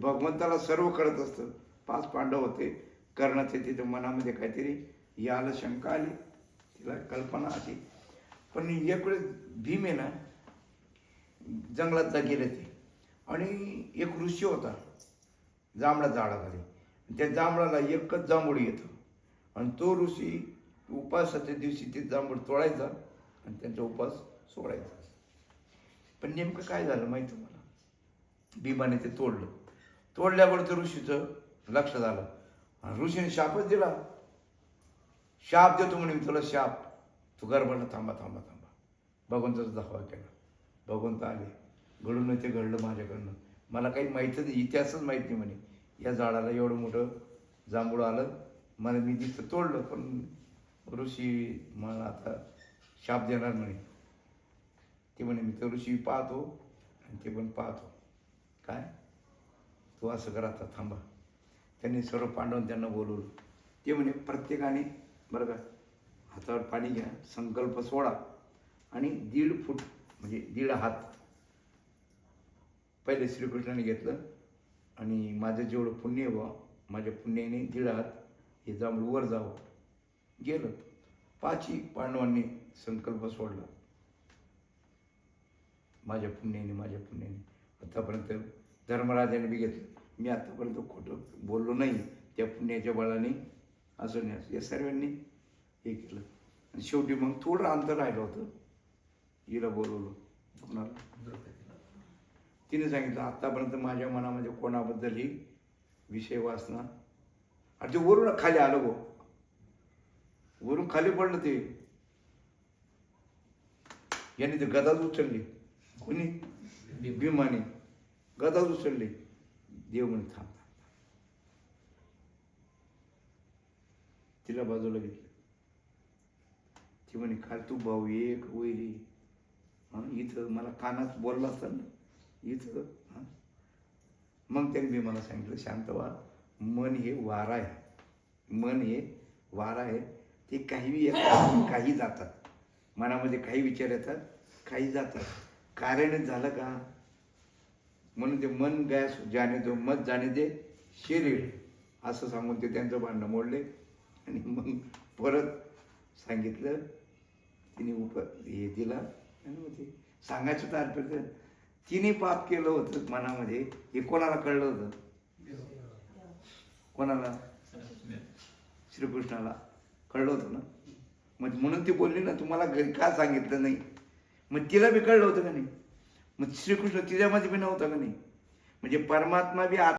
भगवंताला सर्व कळत असतं. पाच पांडव होते. कर्णाचे तिथे मनामध्ये काहीतरी याला शंका आली. तिला कल्पना आली. पण एकवेळेस भीम आहे ना जंगलात गेले ते आणि एक ऋषी होता. जांभळा झाडाखाली. त्या जांभळाला एकच जांभूळ येतं. आणि तो ऋषी उपासाच्या दिवशी ते जांभूळ तोडायचा आणि त्यांचा उपास सोडायचा. पण नेमकं काय झालं माहिती मला भीमाने ते तोडलं. तोडल्याबरोबर त्या ऋषीचं लक्ष झालं. आणि ऋषीने शापच दिला. शाप देतो म्हणे मी तुला शाप. तू गरबडला थांबा थांबा थांबा. भगवंताचा दाखवा केला. भगवंत आले. घडून ते घडलं माझ्याकडनं. मला काही माहीतच नाही इतिहासच माहीत नाही म्हणे. या झाडाला एवढं मोठं जांभूळ आलं. मला मी तिथं तोडलं पण ऋषी मला आता शाप देणार म्हणे. ते म्हणे मी तर ऋषी पाहतो आणि ते पण पाहतो. काय? तू असं करा आता थांबा. त्यांनी सर्व पांडवन त्यांना बोलवलं. ते म्हणे प्रत्येकाने बरं का हातावर पाणी घ्या संकल्प सोडा आणि दीड फूट म्हणजे दीड हात पहिले श्रीकृष्णाने घेतलं आणि माझं जेवढं पुण्य व्हा माझ्या पुण्याने दीड हात हे जांभूळ वर जावं. गेलं. पाचही पांडवांनी संकल्प सोडला. माझ्या पुण्याने माझ्या पुण्याने. आतापर्यंत धर्मराजाने बी घेतलं. मी आतापर्यंत खोटं बोललो नाही त्या पुण्याच्या बळाने असं नाही असं या सर्वांनी हे केलं. आणि शेवटी मग थोडं अंतर राहिलं होतं. हिला बोलवलं. कोणाला? तिने सांगितलं आतापर्यंत माझ्या मनामध्ये कोणाबद्दलही विषय वाचना. आणि ते वरून खाली आलं गो वरून खाली पडलं ते. यांनी ते गदाच उचलली. कोणी? भीमाने. गदा उचलली देव म्हणे थांब थांब. तिला बाजूला घेतलं. ती म्हणे काय तू भाऊ एक वैरी. हां इथं मला कानात बोलला असता ना इथं हां. मग त्यांनी मी मला सांगितलं शांत व्हा. मन हे वारा आहे. मन हे वारा आहे. ते काही येतात काही जातात. मनामध्ये काही विचार येतात काही जातात. कारण झालं का? म्हणून ते मन गॅस जाणे तो मत जाणे दे शरीर. असं सांगून ते त्यांचं भांडणं मोडले. आणि मग परत सांगितलं तिने उप हे दिला. आणि मग ते सांगायचं तारपर्यंत तिने पाप केलं होतं मनामध्ये. हे कोणाला कळलं होतं? कोणाला? श्रीकृष्णाला. कळलं होतं ना? मग म्हणून ती बोलली ना तुम्हाला घरी का सांगितलं नाही? मग तिला बी कळलं होतं का नाही? मग श्रीकृष्ण तिच्यामध्ये बी नव्हता का नाही? म्हणजे परमात्मा बी आत